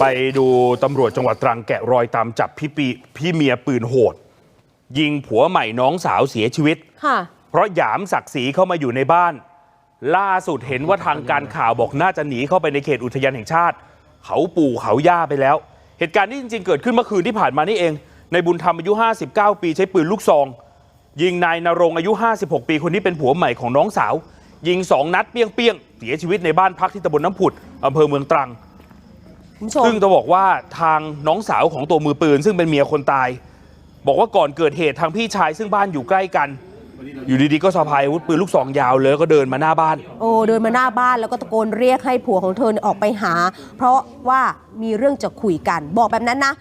ไปดูตำรวจจังหวัดตรังแกะรอยตามจับพี่ปีพี่เมียปืนโหด ยิงผัวใหม่น้องสาวเสียชีวิต ค่ะ เพราะหยามศักดิ์ศรีเข้ามาอยู่ในบ้าน ล่าสุดเห็นว่าทางการข่าวบอกน่าจะหนีเข้าไปในเขตอุทยานแห่งชาติ เขาปู่เขาย่าไปแล้ว เหตุการณ์นี้จริงๆ เกิดขึ้นเมื่อคืนที่ผ่านมานี่เอง ในบุญธรรมอายุ 59 ปีใช้ปืนลูกซอง ยิงนายนรงค์อายุ 56 ปีคนนี้เป็นผัวใหม่ของน้องสาว ยิงสองนัดเปี้ยงๆเสียชีวิตในบ้านพักที่ตำบลน้ำผุดอำเภอเมืองตรัง คุณผู้ชมซึ่งจะบอกว่าทางน้องสาวของตัวมือปืน ซึ่งเป็นเมียคนตาย บอกว่าก่อนเกิดเหตุทางพี่ชายซึ่งบ้านอยู่ใกล้กัน อยู่ดีๆก็สะพายอาวุธปืนลูกซองยาวเลยแล้วก็เดินมาหน้าบ้าน โอ้เดินมาหน้าบ้านแล้วก็ตะโกนเรียกให้ผัวของเธอเนี่ยออกไปหา เพราะว่ามีเรื่องจะคุยกัน บอกแบบนั้นนะ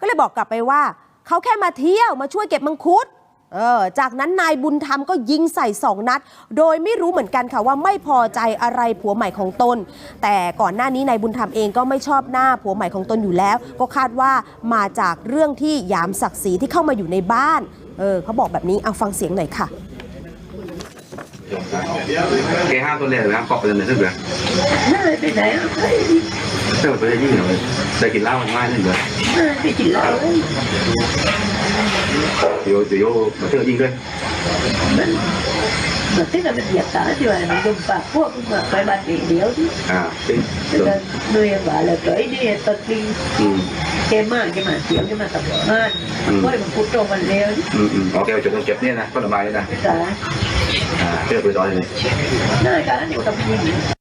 ก็เลยบอกกลับไปว่าเขาแค่มาเที่ยวมาช่วยเก็บมังคุด เออจากนั้นนายบุญธรรมก็ยิงใส่สองนัด โดยไม่รู้เหมือนกันค่ะว่าไม่พอใจอะไรผัวใหม่ของตน แต่ก่อนหน้านี้นายบุญธรรมเองก็ไม่ชอบหน้าผัวใหม่ของตนอยู่แล้ว ก็คาดว่ามาจากเรื่องที่หยามศักดิ์ศรีที่เข้ามาอยู่ในบ้าน เออเขาบอกแบบนี้เอาฟังเสียงหน่อยค่ะแกห้ามตัวแรกเลยครับเกาะไปเลยซึ่งเดือนไม่ได้ไปไหนหรอกเติมไปได้ยิ่งเลยได้กินเหล้ามันง่ายนึงเลยไม่ได้ไปกินเหล้าเลยเดี๋ยวเดี๋ยวมาเติมยิ่งด้วยมันมันที่เราเป็นเหยียบตาที่ว่ามันดุมปากพวกมันมาไปบ้านเดียวที่อ่าเป็นแล้วก็เหนื่อยบ่าแล้วก็ไอ้นี่ตะกี้อืมแกมา กแกมาเสียงแกมากับงานเพราะมันพูดตรงมันเร็วอืมอืมโอเคจุดต้องเก็บเนี่ยนะก็ระบายเลยนะจ้าอ่าเติมไปร้อยเลย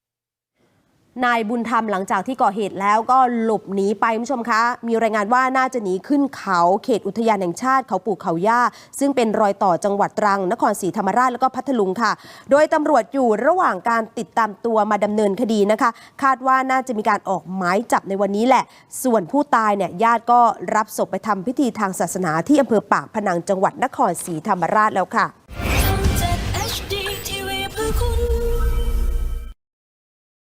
นายบุญธรรมหลังจากที่ก่อเหตุแล้วก็หลบหนีไปคุณผู้ชมคะ มีรายงานว่าน่าจะหนีขึ้นเขาเขตอุทยานแห่งชาติเขาปู่เขาย่า ซึ่งเป็นรอยต่อจังหวัดตรัง นครศรีธรรมราชแล้วก็พัทลุงค่ะ โดยตำรวจอยู่ระหว่างการติดตามตัวมาดำเนินคดีนะคะ คาดว่าน่าจะมีการออกหมายจับในวันนี้แหละ ส่วนผู้ตายเนี่ยญาติก็รับศพไปทำพิธีทางศาสนาที่อำเภอปากพนังจังหวัดนครศรีธรรมราชแล้วค่ะ